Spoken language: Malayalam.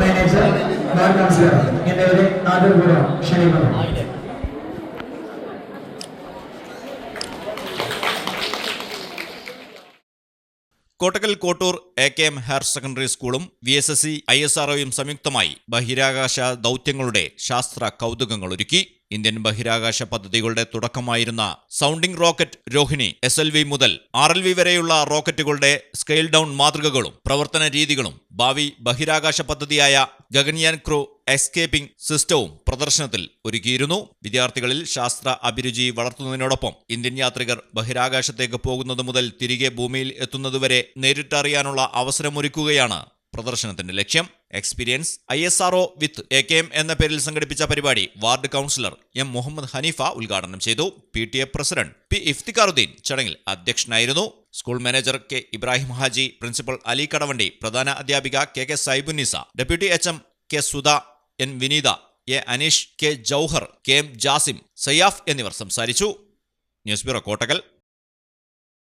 മാനേജർ വാർഡ് കൗൺസിലർ എന്നിവരെ ആദരപൂർവം ക്ഷണിക്കുന്നു Kottakkal Kottur A K M higher secondary സ്കൂളും V S S C I S ആർഒയും സംയുക്തമായി ബഹിരാകാശ ദൗത്യങ്ങളുടെ ശാസ്ത്ര കൗതുകങ്ങൾ ഒരുക്കി. ഇന്ത്യൻ ബഹിരാകാശ പദ്ധതികളുടെ തുടക്കമായിരുന്ന sounding rocket Rohini S L V മുതൽ ആർ എൽ വി വരെയുള്ള റോക്കറ്റുകളുടെ സ്കെയിൽ ഡൗൺ മാതൃകകളും പ്രവർത്തന രീതികളും ഭാവി ബഹിരാകാശ പദ്ധതിയായ ഗഗൻയാൻ ക്രൂ എസ്കേപ്പിംഗ് സിസ്റ്റവും പ്രദർശനത്തിൽ ഒരുക്കിയിരുന്നു. വിദ്യാർത്ഥികളിൽ ശാസ്ത്ര അഭിരുചി വളർത്തുന്നതിനോടൊപ്പം ഇന്ത്യൻ യാത്രികർ ബഹിരാകാശത്തേക്ക് പോകുന്നത് മുതൽ തിരികെ ഭൂമിയിൽ എത്തുന്നതുവരെ നേരിട്ടറിയാനുള്ള അവസരമൊരുക്കുകയാണ് പ്രദർശനത്തിന്റെ ലക്ഷ്യം. Experience ISRO with A K M എന്ന പേരിൽ സംഘടിപ്പിച്ച പരിപാടി ward councillor M Muhammad Haneefa ഉദ്ഘാടനം ചെയ്തു. P T A president P Iftikharuddin ചടങ്ങിൽ അധ്യക്ഷനായിരുന്നു. School manager K Ibrahim Haji principal Ali Kadavandi പ്രധാന അധ്യാപിക K K Saibunnisa deputy H M K Sudha N Vineetha A Aneesh K Jouhar K M Jasim Sayyaf എന്നിവർ സംസാരിച്ചു. News bureau Kottakkal